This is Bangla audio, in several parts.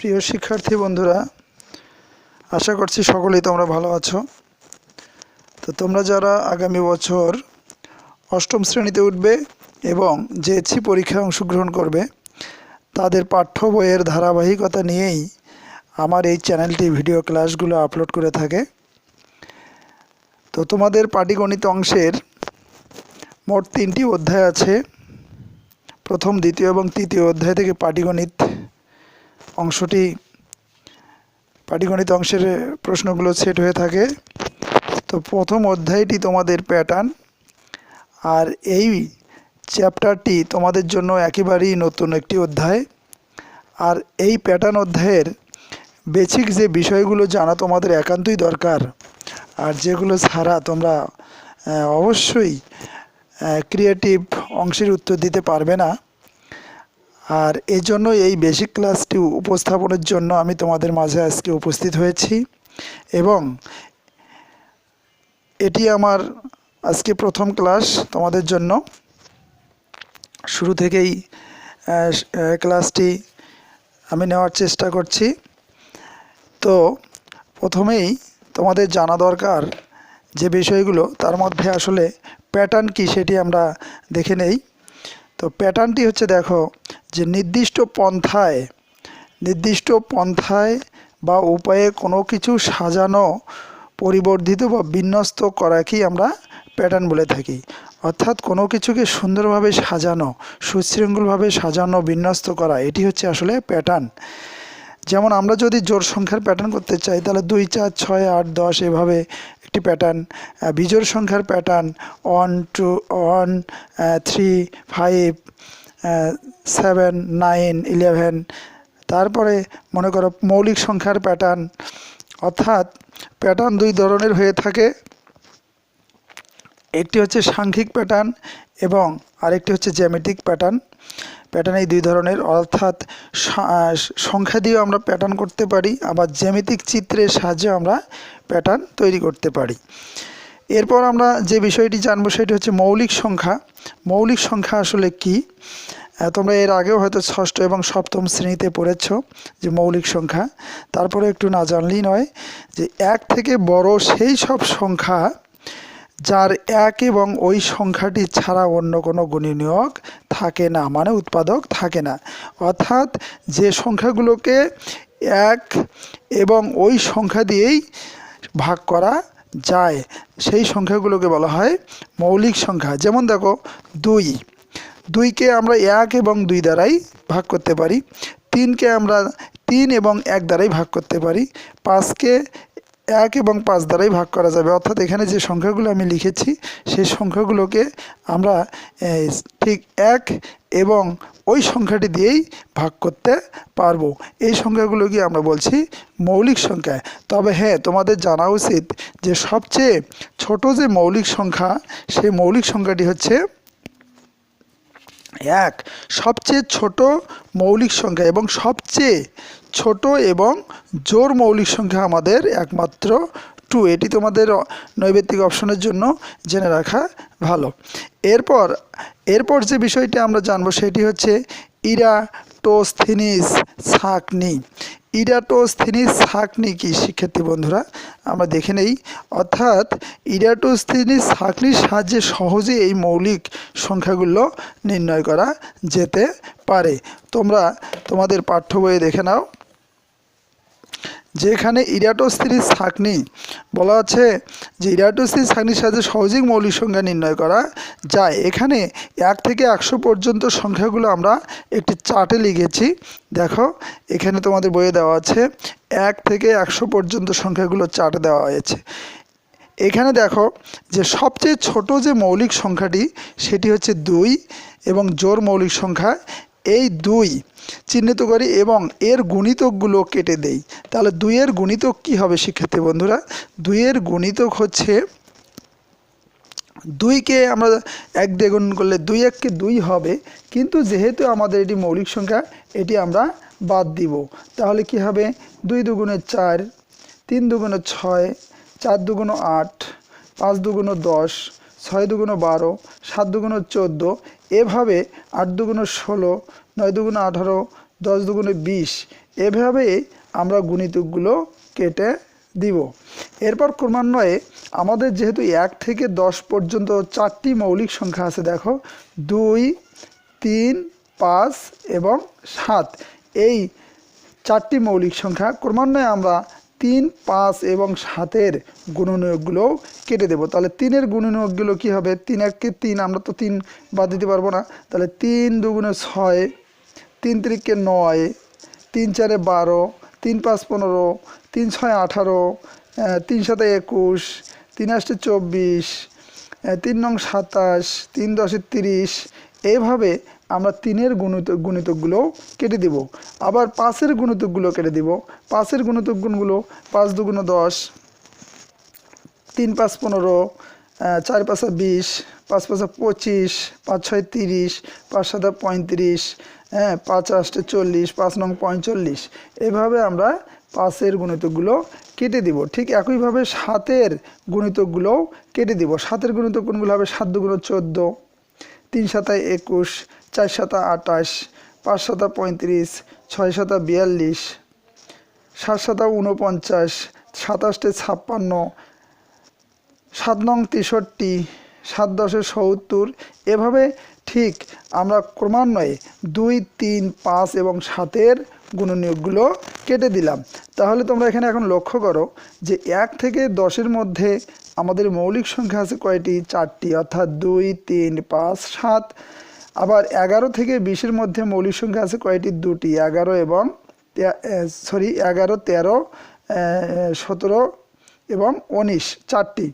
প্রিয় শিক্ষার্থী বন্ধুরা, আশা করছি সকলেই তোমরা ভালো আছো। তো তোমরা যারা আগামী বছর অষ্টম শ্রেণীতে উঠবে এবং জেএসসি পরীক্ষায় অংশগ্রহণ করবে, তাদের পাঠ্য বইয়ের ধারাবাহিকতা নিয়েই আমার এই চ্যানেলটি ভিডিও ক্লাসগুলো আপলোড করে থাকে। তো তোমাদের পাটিগণিত অংশের মোট তিনটি অধ্যায় আছে। প্রথম, দ্বিতীয় এবং তৃতীয় অধ্যায় থেকে পাটিগণিত অংশটি পাটিগণিত অংশের প্রশ্নগুলো সেট হয়ে থাকে। তো প্রথম অধ্যায়টি তোমাদের প্যাটার্ন আর এই চ্যাপ্টারটি তোমাদের জন্য একেবারেই নতুন একটি অধ্যায়। আর এই প্যাটার্ন অধ্যায়ের বেসিক যে বিষয়গুলো জানা তোমাদের একান্তই দরকার, আর যেগুলো ছাড়া তোমরা অবশ্যই ক্রিয়েটিভ অংশের উত্তর দিতে পারবে না। আর এই জন্য এই বেসিক ক্লাসটি উপস্থাপনের জন্য আমি তোমাদের মাঝে আজকে উপস্থিত হয়েছি এবং এটি আমার আজকে প্রথম ক্লাস তোমাদের জন্য। শুরু থেকেই ক্লাসটি আমি নেওয়ার চেষ্টা করছি। তো প্রথমেই তোমাদের জানা দরকার যে বিষয়গুলো, তার মধ্যে আসলে প্যাটার্ন কি সেটি আমরা দেখে নেই। তো প্যাটার্নটি হচ্ছে দেখো যে নির্দিষ্ট পন্থায় নির্দিষ্ট পন্থায় বা উপায়ে কোনো কিছু সাজানো, পরিবর্ধিত বা বিন্যস্ত করাকেই আমরা প্যাটার্ন বলে থাকি। অর্থাৎ কোনো কিছুকে সুন্দরভাবে সাজানো, সুশৃঙ্খলভাবে সাজানো, বিন্যস্ত করা, এটি হচ্ছে আসলে প্যাটার্ন যেমন আমরা যদি জোর সংখ্যার প্যাটার্ন করতে চাই, তাহলে দুই, চার, ছয়, আট, দশ, এভাবে একটি প্যাটার্ন বিজোড় সংখ্যার pattern one two one three five seven nine eleven তারপরে মনে করো মৌলিক সংখ্যার প্যাটার্ন অর্থাৎ প্যাটার্ন দুই ধরনের হয়ে থাকে। একটি হচ্ছে সাংখ্যিক প্যাটার্ন এবং আরেকটি হচ্ছে জ্যামিতিক প্যাটার্ন প্যাটার্ন এই দুই ধরনের, অর্থাৎ সংখ্যা দিয়েও আমরা প্যাটার্ন করতে পারি, আবার জ্যামিতিক চিত্রের সাহায্যে আমরা প্যাটার্ন তৈরি করতে পারি। এরপর আমরা যে বিষয়টি জানব সেটি হচ্ছে মৌলিক সংখ্যা। মৌলিক সংখ্যা আসলে কি? তোমরা এর আগেও হয়তো ষষ্ঠ এবং সপ্তম শ্রেণীতে পড়েছ যে মৌলিক সংখ্যা। তারপরে একটু না জানলেই নয় যে এক থেকে বড় সেই সব সংখ্যা যার এক এবং ওই সংখ্যাটি ছাড়া অন্য কোনো গুণনীয়ক থাকে না মানে উৎপাদক থাকে না। অর্থাৎ যে সংখ্যাগুলোকে এক এবং ওই সংখ্যা দিয়েই ভাগ করা যায়, সেই সংখ্যাগুলোকে বলা হয় মৌলিক সংখ্যা। যেমন দেখো, দুই। দুইকে আমরা এক এবং দুই দ্বারাই ভাগ করতে পারি। তিনকে আমরা তিন এবং এক দ্বারাই ভাগ করতে পারি। পাঁচকে এক এবং পাঁচ দ্বারাই ভাগ করা যাবে। অর্থাৎ এখানে যে সংখ্যাগুলো আমি লিখেছি, সেই সংখ্যাগুলোকে আমরা ঠিক এক এবং ওই সংখ্যাটি দিয়েই ভাগ করতে পারব। এই সংখ্যাগুলোকে আমরা বলছি মৌলিক সংখ্যা। তবে হ্যাঁ তোমাদের জানা উচিত যে সবচেয়ে ছোট যে মৌলিক সংখ্যা, সেই মৌলিক সংখ্যাটি হচ্ছে এক। সবচেয়ে ছোট মৌলিক সংখ্যা এবং সবচেয়ে ছোট এবং জোর মৌলিক সংখ্যা আমাদের একমাত্র টু এটি তোমাদের নৈবেত্তিক অপশনের জন্য জেনে রাখা ভালো। এরপর এরপর যে বিষয়টি আমরা জানব সেটি হচ্ছে ইরা ইরাটোস্থিনিস ছাকনি। ইরাটোস্থিনিস ছাকনি কি? শিক্ষার্থী বন্ধুরা, আমরা দেখে নেই। অর্থাৎ ইরাটোস্থিনিস ছাকনির সাহায্যে সহজে এই মৌলিক সংখ্যাগুলো নির্ণয় করা যেতে পারে। তোমরা তোমাদের পাঠ্য বইয়ে দেখে নাও। যেখানে ইরাটোস্থিরিস ছাকনি। বলা আছে যে ইরাটোস্থিরিস ছাকনির সাহায্যে সহজেই মৌলিক সংখ্যা নির্ণয় করা যায়। এখানে এক থেকে একশো পর্যন্ত সংখ্যাগুলো আমরা একটি চার্টে লিখেছি। দেখো, এখানে তোমাদের বইয়ে দেওয়া আছে, এক থেকে একশো পর্যন্ত সংখ্যাগুলো চার্টে দেওয়া হয়েছে। এখানে দেখো যে সবচেয়ে ছোট যে মৌলিক সংখ্যাটি, সেটি হচ্ছে দুই এবং জোর মৌলিক সংখ্যা এই দুই চিহ্নিত করি এবং এর গুণিতকগুলো কেটে দেই। তাহলে দুইয়ের গুণিতক কি হবে শিক্ষার্থী বন্ধুরা? দুইয়ের গুণিতক হচ্ছে দুইকে আমরা এক দিয়ে গুণ করলে দুই এককে দুই হবে, কিন্তু যেহেতু আমাদের এটি মৌলিক সংখ্যা, এটি আমরা বাদ দিব। তাহলে কি হবে? দুই দুগুণে চার, তিন দুগুণে ছয়, চার দুগুণ আট, পাঁচ দুগুণ দশ, ছয় দুগুণ বারো, সাত দুগুণ চোদ্দ এভাবে আট দুগুণ ষোলো, নয় দুগুণ আঠারো, দশ দুগুণে বিশ, এভাবে আমরা গুণিতকগুলো কেটে দিব। এরপর ক্রমান্বয়ে আমাদের যেহেতু এক থেকে দশ পর্যন্ত চারটি মৌলিক সংখ্যা আছে, দেখো, দুই, তিন, পাঁচ এবং সাত, এই চারটি মৌলিক সংখ্যা ক্রমান্বয়ে আমরা তিন, পাঁচ এবং সাতের গুণনীয়কগুলো কেটে দেবো। তাহলে তিনের গুণনীয়কগুলো কী হবে? তিন এককে তিন, আমরা তো তিন বাদ দিতে পারব না। তাহলে তিন দুগুণে ছয়, তিন তিরিককে নয়, তিন চারে বারো, তিন পাঁচ পনেরো, তিন ছয় আঠারো তিন সাতে একুশ, তিন আষ্টে চব্বিশ তিন নং সাতাশ, তিন দশে তিরিশ এইভাবে আমরা তিনের গুণিত, গুণিতকগুলো কেটে দিব। আবার পাঁচের গুণিতকগুলো কেটে দিব। পাঁচের গুণিতক গুণগুলো পাঁচ দুগুণ দশ, তিন পাঁচ পনেরো চার পাঁচা বিশ, পাঁচ পাঁচা পঁচিশ, পাঁচ ছয় তিরিশ, পাঁচ সাতা পঁয়ত্রিশ হ্যাঁ পাঁচ আষ্টে চল্লিশ, পাঁচ নং পঁয়তাল্লিশ এভাবে আমরা পাঁচের গুণিতকগুলো কেটে দিব। ঠিক একইভাবে সাতের গুণিতকগুলোও কেটে দিব। সাতের গুণিতক কোনগুলো হবে? সাত দুগুণ চোদ্দ। তিন সাতায় একুশ, চার সাতা আটাশ, পাঁচ সাতা পঁয়ত্রিশ, ছয় সাতা বিয়াল্লিশ, সাত সাতা উনপঞ্চাশ সাতাশটে ছাপ্পান্ন, সাত নং তেষট্টি, সাত দশে সত্তর, এভাবে ঠিক আমরা ক্রমান্বয়ে দুই, তিন, পাঁচ এবং সাতের গুণনীয়কগুলো কেটে দিলাম। তাহলে তোমরা এখানে এখন লক্ষ্য করো যে এক থেকে দশের মধ্যে আমাদের মৌলিক সংখ্যা আছে কয়টি? চারটি, অর্থাৎ দুই, তিন, পাঁচ, সাত। আবার এগারো থেকে বিশের মধ্যে মৌলিক সংখ্যা আছে কয়টি? দুটি, এগারো এবং সরি, এগারো, তেরো সতেরো এবং উনিশ, চারটি।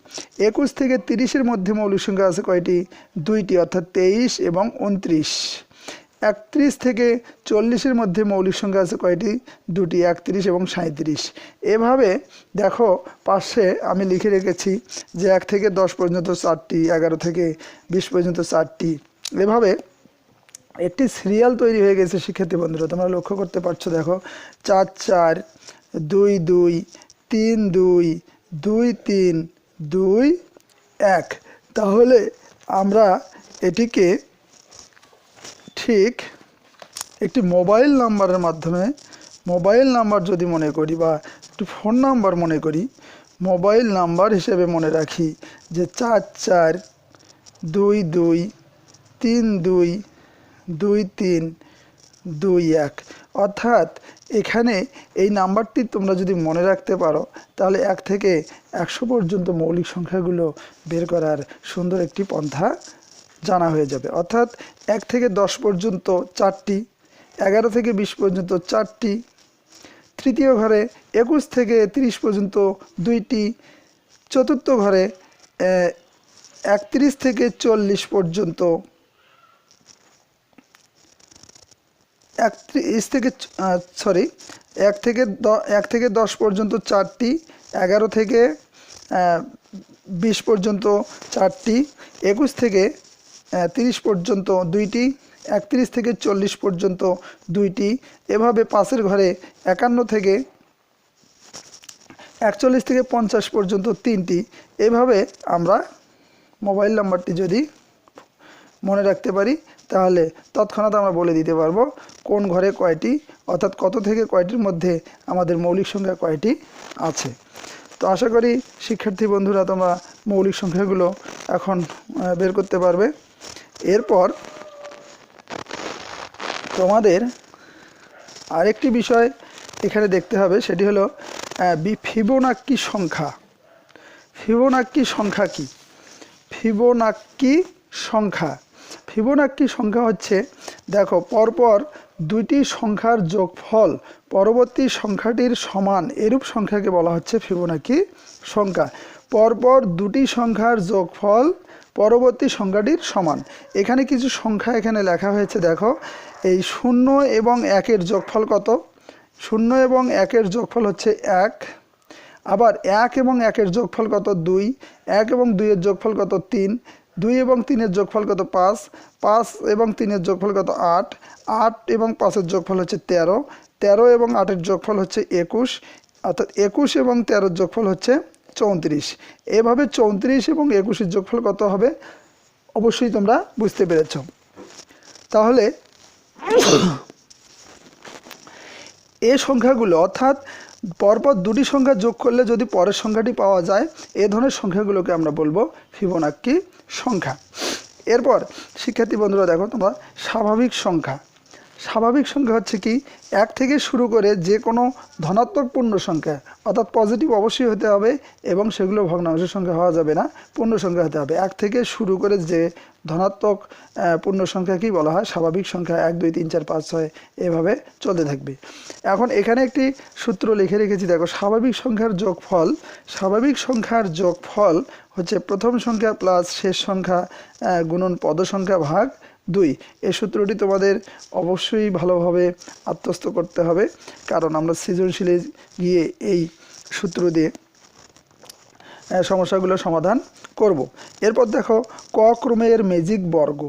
একুশ থেকে তিরিশের মধ্যে মৌলিক সংখ্যা আছে কয়টি? দুইটি, অর্থাৎ তেইশ এবং উনত্রিশ। একত্রিশ থেকে চল্লিশের মধ্যে মৌলিক সংখ্যা আছে কয়টি? দুটি, একত্রিশ এবং সাঁত্রিশ এভাবে দেখো পাশে আমি লিখে রেখেছি যে এক থেকে দশ পর্যন্ত চারটি, এগারো থেকে বিশ পর্যন্ত চারটি। এভাবে একটি সিরিয়াল তৈরি হয়ে গেছে, শিক্ষার্থী বন্ধুরা, তোমরা লক্ষ্য করতে পারছ, দেখো। চার চার, দুই দুই, তিন, দুই দুই, তিন, দুই, এক। তাহলে আমরা এটিকে ঠিক একটি মোবাইল নাম্বারের মাধ্যমে, মোবাইল নাম্বার যদি মনে করি বা একটি ফোন নাম্বার মনে করি, মোবাইল নাম্বার হিসেবে মনে রাখি যে চার চার দুই দুই তিন দুই দুই তিন দুই এক। অর্থাৎ এখানে এই নাম্বারটি তোমরা যদি মনে রাখতে পারো, তাহলে এক থেকে একশো পর্যন্ত মৌলিক সংখ্যাগুলো বের করার সুন্দর একটি পন্থা জানা হয়ে যাবে। অর্থাৎ এক থেকে দশ পর্যন্ত চারটি, এগারো থেকে বিশ পর্যন্ত চারটি, তৃতীয় ঘরে একুশ থেকে তিরিশ পর্যন্ত দুইটি, চতুর্থ ঘরে একত্রিশ থেকে চল্লিশ পর্যন্ত একত্রিশ থেকে সরি এক থেকে এক থেকে দশ পর্যন্ত চারটি, এগারো থেকে বিশ পর্যন্ত চারটি, একুশ থেকে তিরিশ পর্যন্ত দুইটি, একত্রিশ থেকে চল্লিশ পর্যন্ত দুইটি, এভাবে পাশের ঘরে একান্ন থেকে একচল্লিশ থেকে পঞ্চাশ পর্যন্ত তিনটি। এভাবে আমরা মোবাইল নাম্বারটি যদি মনে রাখতে পারি, তাহলে তৎক্ষণাৎ আমরা বলে দিতে পারব কোন ঘরে কয়টি, অর্থাৎ কত থেকে কয়টির মধ্যে আমাদের মৌলিক সংখ্যা কয়টি আছে। তো আশা করি শিক্ষার্থী বন্ধুরা তোমরা মৌলিক সংখ্যাগুলো এখন বের করতে পারবে। এরপর তোমাদের আরেকটি বিষয় এখানে দেখতে হবে, সেটি হলো ফিবোনাক্কি সংখ্যা। ফিবোনাক্কি সংখ্যা কি? ফিবোনাক্কি সংখ্যা। ফিবোনাক্কি সংখ্যা হচ্ছে, দেখো, পরপর দুইটি সংখ্যার যোগফল পরবর্তী সংখ্যাটির সমান, এরূপ সংখ্যাকে বলা হচ্ছে ফিবোনাক্কি সংখ্যা। পরপর দুটি সংখ্যার যোগফল পরবর্তী সংখ্যাটির সমান। এখানে কিছু সংখ্যা এখানে লেখা হয়েছে, দেখো। এই শূন্য এবং একের যোগফল কত? শূন্য এবং একের যোগফল হচ্ছে এক। আবার এক এবং একের যোগফল কত? দুই। এক এবং দুইয়ের যোগফল কত? তিন। দুই এবং তিনের যোগফল কত? পাঁচ। পাঁচ এবং তিনের যোগফল কত? আট। আট এবং পাঁচের যোগফল হচ্ছে তেরো। তেরো এবং আটের যোগফল হচ্ছে একুশ। অর্থাৎ একুশ এবং তেরোর যোগফল হচ্ছে চৌত্রিশ। এভাবে চৌত্রিশ এবং একুশের যোগফল কত হবে? অবশ্যই তোমরা বুঝতে পেরেছ। তাহলে এ সংখ্যাগুলো অর্থাৎ পরপর দুটি সংখ্যা যোগ করলে যদি পরের সংখ্যাটি পাওয়া যায়, এ ধরনের সংখ্যাগুলোকে আমরা বলব ফিবোনাক্কি সংখ্যা। এরপর শিক্ষার্থী বন্ধুরা দেখো তোমরা স্বাভাবিক সংখ্যা। স্বাভাবিক সংখ্যা হচ্ছে কি, এক থেকে শুরু করে যে কোনো ধনাত্মক পূর্ণ সংখ্যা, অর্থাৎ পজিটিভ অবশ্যই হতে হবে এবং সেগুলো ভগ্নাংশের সংখ্যা হওয়া যাবে না, পূর্ণ সংখ্যা হতে হবে। এক থেকে শুরু করে যে ধনাত্মক পূর্ণ সংখ্যা কি বলা হয়, স্বাভাবিক সংখ্যা এক, দুই, তিন, চার, পাঁচ, ছয়, এভাবে চলতে থাকবে। এখন এখানে একটি সূত্র লিখে রেখেছি, দেখো, স্বাভাবিক সংখ্যার যোগফল, স্বাভাবিক সংখ্যার যোগফল হচ্ছে প্রথম সংখ্যা প্লাস শেষ সংখ্যা গুণন পদ সংখ্যা ভাগ দুই এই সূত্রটি তোমাদের অবশ্যই ভালোভাবে আত্মস্থ করতে হবে, কারণ আমরা সৃজনশীলে গিয়ে এই সূত্র দিয়ে সমস্যাগুলো সমাধান করব। এরপর দেখো, ক ক্রমের মেজিক বর্গ।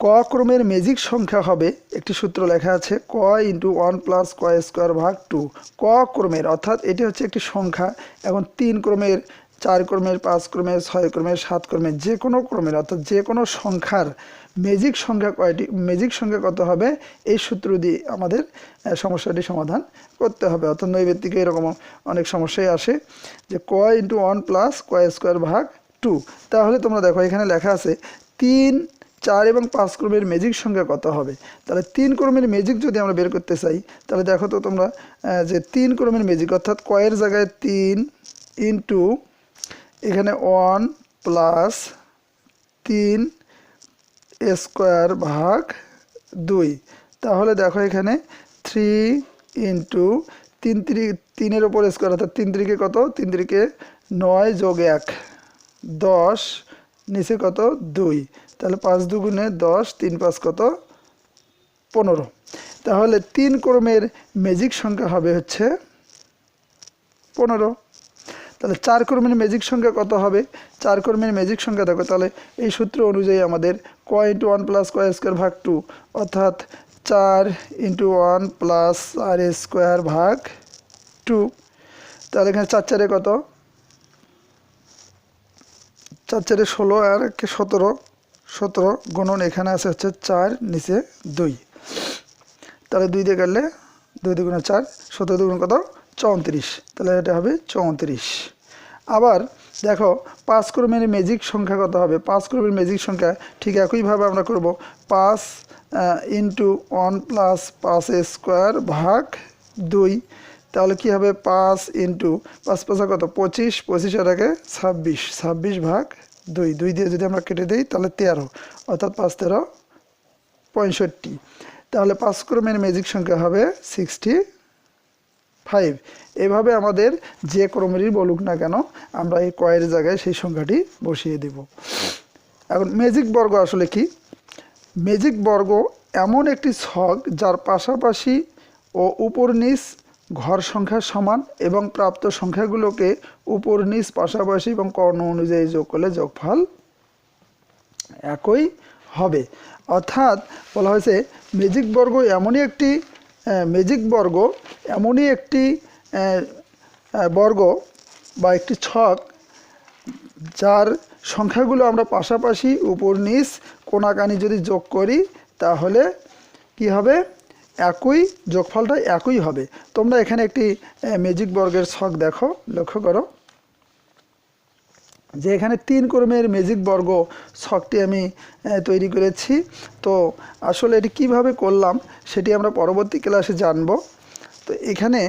ক ক্রমের মেজিক সংখ্যা হবে, একটি সূত্র লেখা আছে, ক ইন্টু ওয়ান প্লাস ক স্কোয়ার ভাগ টু ক ক্রমের, অর্থাৎ এটি হচ্ছে একটি সংখ্যা, এখন তিন ক্রমের চার ক্রমের পাঁচ ক্রমের ছয় ক্রমের সাত ক্রমের যে কোনো ক্রমের, অর্থাৎ যে কোনো সংখ্যার মেজিক সংখ্যা কয়টি মেজিক সংখ্যা কত হবে? এই সূত্র দিয়ে আমাদের সমস্যাটি সমাধান করতে হবে। অর্থাৎ নৈবেত্তিকে এরকম অনেক সমস্যাই আসে যে ক ইন্টু ওয়ান প্লাস ক স্কোয়ার ভাগ টু তাহলে তোমরা দেখো, এখানে লেখা আছে তিন, চার এবং পাঁচ ক্রমের মেজিক সংখ্যা কত হবে? তাহলে তিন ক্রমের মেজিক যদি আমরা বের করতে চাই, তাহলে দেখো তো তোমরা যে তিন ক্রমের মেজিক অর্থাৎ কয়ের জায়গায় তিন ইন্টু এখানে ওয়ান প্লাস তিন স্কোয়ার ভাগ দুই। তাহলে দেখো এখানে থ্রি ইন্টু তিন তিরি, তিনের ওপর স্কোয়ার, অর্থাৎ তিন তিরিকে কত? তিন তিরিকে নয় যোগ এক। দশ, নিচে কত? দুই। তাহলে পাঁচ দুগুণে দশ, তিন পাঁচ কত? পনেরো। তাহলে তিন ক্রমের ম্যাজিক সংখ্যা হবে হচ্ছে পনেরো। তাহলে চার কর্মীর ম্যাজিক সংখ্যা কত হবে? চার কর্মীর ম্যাজিক সংখ্যা দেখো, তাহলে এই সূত্র অনুযায়ী আমাদের ক ইন্টু ওয়ান প্লাস ক স্কোয়ার ভাগ টু অর্থাৎ চার ইন্টু ওয়ান প্লাস আর স্কোয়ার ভাগ টু তাহলে এখানে চার চারে কত? চার চারে ষোলো আর একে সতেরো সতেরো গুণন এখানে আছে হচ্ছে চার, নিচে দুই। তাহলে দুই দিয়ে কাটলে দুই দুগুণে চার, সতেরো দুগুণ কত? চৌত্রিশ। তাহলে এটা হবে চৌত্রিশ। আবার দেখো, পাঁচ ক্রমের ম্যাজিক সংখ্যা কত হবে? পাঁচ ক্রমের ম্যাজিক সংখ্যা ঠিক একইভাবে আমরা করব। পাঁচ ইন্টু ওয়ান প্লাস পাঁচ স্কোয়ার ভাগ দুই। তাহলে কি হবে? পাঁচ ইন্টু পাঁচ পাঁচা কত? পঁচিশ। পঁচিশ আগে ছাব্বিশ। ছাব্বিশ ভাগ দুই। দুই দিয়ে যদি আমরা কেটে দিই, তাহলে তেরো। অর্থাৎ পাঁচ তেরো পঁয়ষট্টি। তাহলে পাঁচ ক্রমের ম্যাজিক সংখ্যা হবে সিক্সটি ফাইভ এভাবে আমাদের যে ক্রমেরই বলুক না কেন, আমরা এই কয়ের জায়গায় সেই সংখ্যাটি বসিয়ে দেব। এখন ম্যাজিক বর্গ আসলে কি? ম্যাজিক বর্গ এমন একটি ছক যার পাশাপাশি ও উপর নিচ ঘর সংখ্যা সমান এবং প্রাপ্ত সংখ্যাগুলোকে উপর নিচ পাশাপাশি এবং কর্ণ অনুযায়ী যোগ করলে যোগফল একই হবে। অর্থাৎ বলা হয়েছে ম্যাজিক বর্গ এমনই একটি ম্যাজিক বর্গ এমনই একটি বর্গ বা একটি ছক যার সংখ্যাগুলো আমরা পাশাপাশি উপর নিচ কোনাকানি যদি যোগ করি তাহলে কি হবে? একই যোগফলটা একই হবে। তোমরা এখানে একটি ম্যাজিক বর্গের ছক দেখো, লক্ষ্য করো। যে এখানে তিন কর্মের ম্যাজিক বর্গ ছকটি আমি তৈরি করেছি। তো আসলে এটি কীভাবে করলাম সেটি আমরা পরবর্তী ক্লাসে জানব। তো এখানে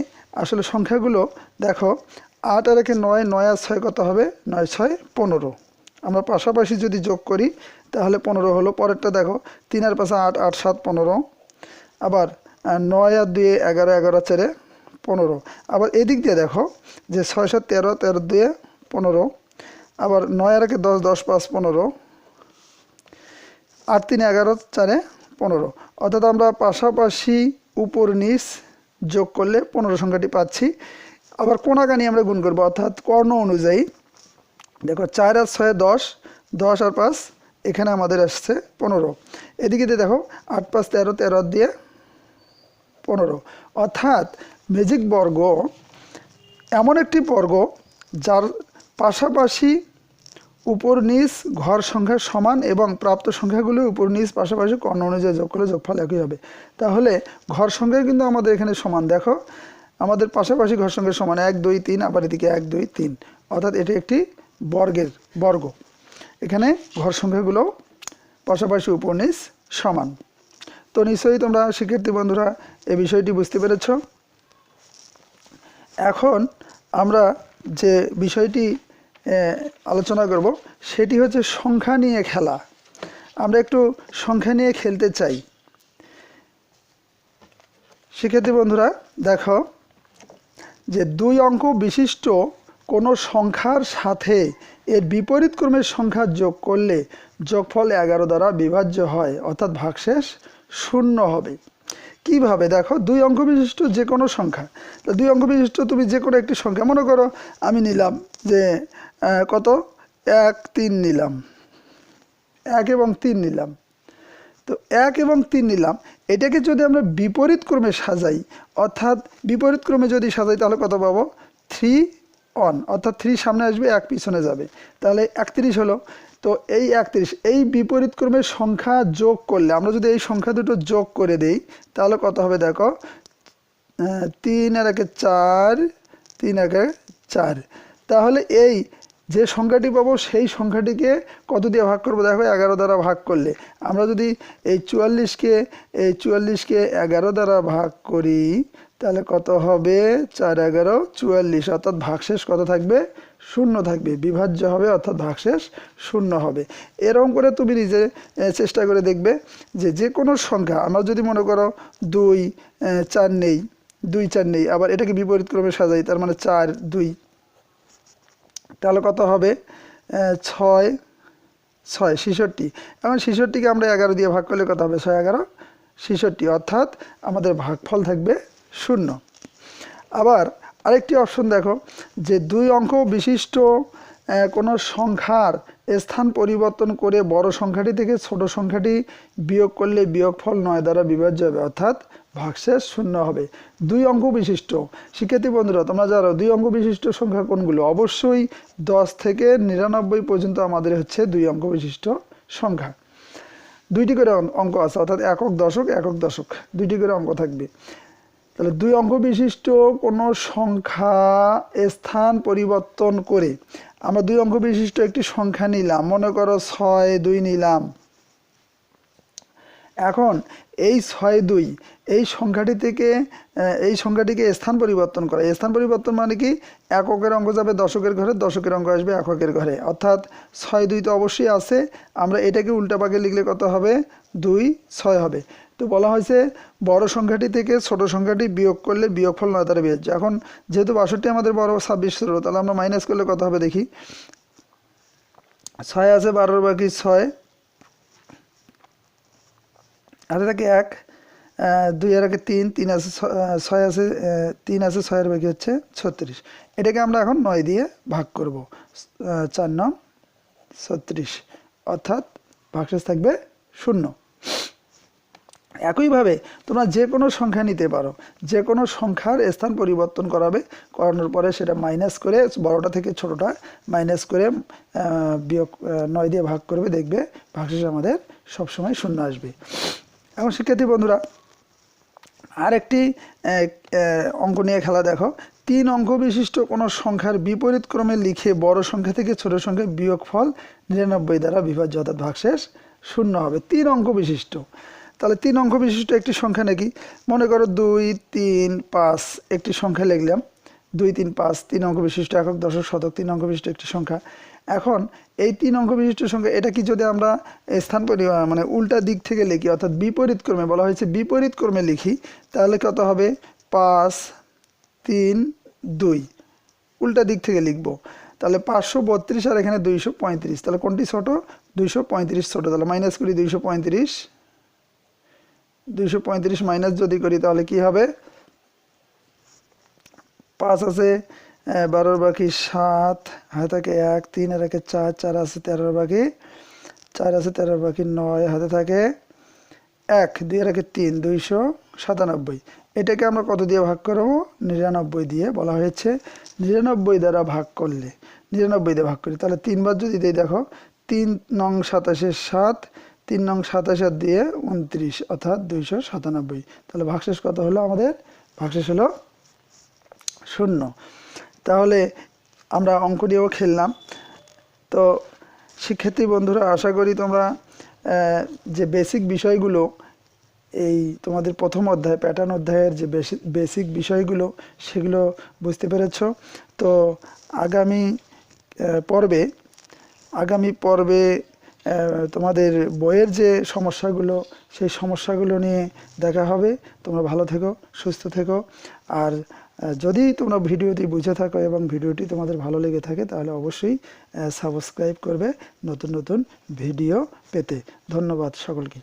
আসলে সংখ্যাগুলো দেখো, আট আর একে নয় নয় আর ছয় কত হবে? নয়, ছয়, পনেরো। আমরা পাশাপাশি যদি যোগ করি, তাহলে পনেরো হলো। পরেরটা দেখো, তিন আর পাশে আট আট, সাত, পনেরো। আবার নয় আর দুয়ে এগারো এগারো, চারে পনেরো। আবার এদিক দিয়ে দেখো, যে ছয়, সাত, তেরো তেরো, দুয়ে পনেরো। আবার নয় আর একে দশ দশ পাঁচ পনেরো। আট তিন এগারো, চারে পনেরো। অর্থাৎ আমরা পাশাপাশি উপর নিচ যোগ করলে পনেরো সংখ্যাটি পাচ্ছি। আবার কোনাকানি আমরা গুণ করব, অর্থাৎ কর্ণ অনুযায়ী। দেখো চার আর ছয় দশ দশ আর পাঁচ, এখানে আমাদের আসছে পনেরো। এদিকে দিয়ে দেখো আট পাঁচ তেরো তেরো দিয়ে পনেরো। অর্থাৎ ম্যাজিক বর্গ এমন একটি বর্গ যার পাশাপাশি উপর নিচ, ঘর সংখ্যা সমান এবং প্রাপ্ত সংখ্যাগুলো উপর নিচ পাশাপাশি কর্ণ অনুযায়ী যোগ করলে যোগফল একই হবে। তাহলে ঘর সংখ্যা কিন্তু আমাদের এখানে সমান, দেখো। আমাদের পাশাপাশি ঘর সংখ্যা সমান এক, দুই, তিন, আবার এদিকে এক, দুই, তিন। অর্থাৎ এটি একটি বর্গের বর্গ। এখানে ঘর সংখ্যাগুলো পাশাপাশি উপর নিচ সমান। তো নিশ্চয়ই তোমরা শিক্ষার্থী বন্ধুরা এই বিষয়টি বুঝতে পেরেছ। এখন আমরা যে বিষয়টি আলোচনা করব। সেটি হচ্ছে সংখ্যা নিয়ে খেলা। আমরা একটু সংখ্যা নিয়ে খেলতে চাই। শিক্ষার্থী বন্ধুরা, দেখো যে দুই অঙ্ক বিশিষ্ট কোনো সংখ্যার সাথে এর বিপরীত ক্রমের সংখ্যা যোগ করলে যোগফল এগারো দ্বারা বিভাজ্য হয়, অর্থাৎ ভাগশেষ শূন্য হবে। কীভাবে? দেখো, দুই অঙ্ক বিশিষ্ট যে কোনো সংখ্যা দুই অঙ্ক বিশিষ্ট তুমি যে কোনো একটি সংখ্যা, মনে করো আমি নিলাম যে কত? এক তিন নিলাম। এক এবং তিন নিলাম। তো এক এবং তিন নিলাম। এটাকে যদি আমরা বিপরীত ক্রমে সাজাই, অর্থাৎ বিপরীত ক্রমে যদি সাজাই, তাহলে কত পাবো? থ্রি অন অর্থাৎ থ্রি সামনে আসবে, এক পিছনে যাবে। তাহলে একত্রিশ হলো। তো এই একত্রিশ, এই বিপরীত ক্রমের সংখ্যা যোগ করলে, আমরা যদি এই সংখ্যা দুটো যোগ করে দেই, তাহলে কত হবে দেখো? তিন আর একে চার, তিন একে চার। তাহলে এই যে সংখ্যাটি পাবো সেই সংখ্যাটিকে কত দিয়ে ভাগ করব? দেখো, এগারো দ্বারা ভাগ করলে। আমরা যদি এই চুয়াল্লিশকে এই চুয়াল্লিশকে এগারো দ্বারা ভাগ করি, তাহলে কত হবে? চার এগারো, চুয়াল্লিশ। অর্থাৎ ভাগশেষ কত থাকবে? শূন্য থাকবে। বিভাজ্য হবে, অর্থাৎ ভাগশেষ শূন্য হবে। এরকম করে তুমি নিজে চেষ্টা করে দেখবে যে যে কোনো সংখ্যা, আমরা যদি মনে করো দুই চার নেই, দুই চার নেই, আবার এটাকে বিপরীত ক্রমে সাজাই, তার মানে চার, দুই তাহলে কত হবে? ছয় ছয়, ছেষট্টি। এখন ছেষট্টিকে আমরা এগারো দিয়ে ভাগ করলে কত হবে? ছয়, এগারো, ছেষট্টি। অর্থাৎ আমাদের ভাগফল থাকবে শূন্য। আবার আরেকটি অপশন দেখো, যে দুই অঙ্ক বিশিষ্ট কোনো সংখ্যার স্থান পরিবর্তন করে বড় সংখ্যাটি থেকে ছোট সংখ্যাটি বিয়োগ করলে বিয়োগফল নয় দ্বারা বিভাজ্য হবে। অর্থাৎ ভাগশেষ শূন্য হবে। দুই অঙ্ক বিশিষ্ট। শিক্ষার্থী বন্ধুরা, তোমরা জানো, দুই অঙ্ক বিশিষ্ট সংখ্যা কোনগুলো? অবশ্যই দশ থেকে নিরানব্বই পর্যন্ত আমাদের হচ্ছে দুই অঙ্ক বিশিষ্ট সংখ্যা। দুইটি করে অঙ্ক- আছে, অর্থাৎ একক দশক একক দশক। দুইটি করে অঙ্ক থাকবে। তাহলে দুই অঙ্ক বিশিষ্ট কোনো সংখ্যা স্থান পরিবর্তন করে আমরা দুই অঙ্ক বিশিষ্ট একটি সংখ্যা নিলাম। মনে করো ছয়, দুই নিলাম। এখন এই ছয় দুই, এই সংখ্যাটি থেকে এই সংখ্যাটিকে স্থান পরিবর্তন করা। স্থান পরিবর্তন মানে কি? এককের অঙ্ক যাবে দশকের ঘরে, দশকের অঙ্ক আসবে এককের ঘরে। অর্থাৎ ছয় দুই তো অবশ্যই আছে, আমরা এটাকে উল্টা পাকে লিখলে কত হবে? দুই, ছয় হবে। তো বলা হয়েছে, বড় সংখ্যাটি থেকে ছোট সংখ্যাটি বিয়োগ করলে বিয়োগফল নয় তারা বিয়োজ্য। এখন যেহেতু বাষট্টি আমাদের বড়, ছাব্বিশ ষোলো, তাহলে আমরা মাইনাস করলে কত হবে দেখি? ছয় আছে বারোর বাকি ছয় হাতে থাকে এক দুই আর আগে তিন তিন আছে ছয় আছে তিন আছে ছয়ের বাকি হচ্ছে ছত্রিশ। এটাকে আমরা এখন নয় দিয়ে ভাগ করব। চার নং ছত্রিশ। অর্থাৎ ভাগশেষ থাকবে শূন্য। একইভাবে তোমরা যে কোনো সংখ্যা নিতে পারো। যে কোনো সংখ্যার স্থান পরিবর্তন করাবে। করানোর পরে সেটা মাইনাস করে বড়টা থেকে ছোটটা মাইনাস করে বিয়োগ নয় দিয়ে ভাগ করবে। দেখবে ভাগশেষ আমাদের সবসময় শূন্য আসবে। এখন শিক্ষার্থী বন্ধুরা আর একটি আহ, আহ, অঙ্ক নিয়ে খেলা দেখো। তিন অঙ্ক বিশিষ্ট কোনো সংখ্যার বিপরীত ক্রমে লিখে বড় সংখ্যা থেকে ছোট সংখ্যা বিয়োগফল নিরানব্বই দ্বারা বিভাজ্য অর্থাৎ ভাগশেষ শূন্য হবে। তিন অঙ্ক বিশিষ্ট। তাহলে তিন অঙ্ক বিশিষ্ট একটি সংখ্যা নাকি? মনে করো দুই তিন পাঁচ একটি সংখ্যা লিখলাম। দুই তিন পাঁচ তিন অঙ্ক বিশিষ্ট একক দশক শতক তিন অঙ্ক বিশিষ্ট একটি সংখ্যা। এখন এই তিন অঙ্ক বিশিষ্ট সংখ্যা, এটা কি যদি আমরা স্থান মানে উল্টা দিক থেকে লিখি, অর্থাৎ বিপরীত ক্রমে, বলা হয়েছে বিপরীত ক্রমে লিখি, তাহলে কত হবে? পাঁচ, তিন, দুই। উল্টা দিক থেকে লিখব। তাহলে পাঁচশো বত্রিশ আর এখানে দুইশো পঁয়ত্রিশ। তাহলে কোনটি ছোটো? দুইশো পঁয়ত্রিশ ছোটো। তাহলে মাইনাস করি দুইশো পঁয়ত্রিশ। দুইশো পঁয়ত্রিশ মাইনাস যদি করি, তাহলে কি হবে? পাঁচ আছে। বারোর বাকি সাত, হাতে থাকে এক, তিন আর একে চার চার আছে তেরোর বাকি, চার আছে তেরোর বাকি নয়, হাতে থাকে এক দুই আর তিন, দুইশো সাতানব্বই। এটাকে আমরা কত দিয়ে ভাগ করব? নিরানব্বই দিয়ে বলা হয়েছে। নিরানব্বই দ্বারা ভাগ করলে, নিরানব্বই দিয়ে ভাগ করি। তাহলে তিনবার যদি দিই, দেখো, তিন নং সাতাশের সাত, তিন নং সাতাশের দিয়ে উনত্রিশ, অর্থাৎ দুইশো সাতানব্বই। তাহলে ভাগশেষ কত হলো আমাদের? ভাগশেষ হলো শূন্য। তাহলে আমরা অঙ্ক নিয়েও খেললাম। তো শিক্ষার্থী বন্ধুরা, আশা করি তোমরা যে বেসিক বিষয়গুলো, এই তোমাদের প্রথম অধ্যায় প্যাটার্ন অধ্যায়ের যে বেসিক বিষয়গুলো, সেগুলো বুঝতে পেরেছ। তো আগামী পর্বে আগামী পর্বে তোমাদের বইয়ের যে সমস্যাগুলো, সেই সমস্যাগুলো নিয়ে দেখা হবে। তোমরা ভালো থেকো, সুস্থ থেকো। আর যদি তোমরা ভিডিওটি বুঝে থাকো এবং ভিডিওটি তোমাদের ভালো লেগে থাকে, তাহলে অবশ্যই সাবস্ক্রাইব করবে নতুন নতুন ভিডিও পেতে। ধন্যবাদ সকলকে।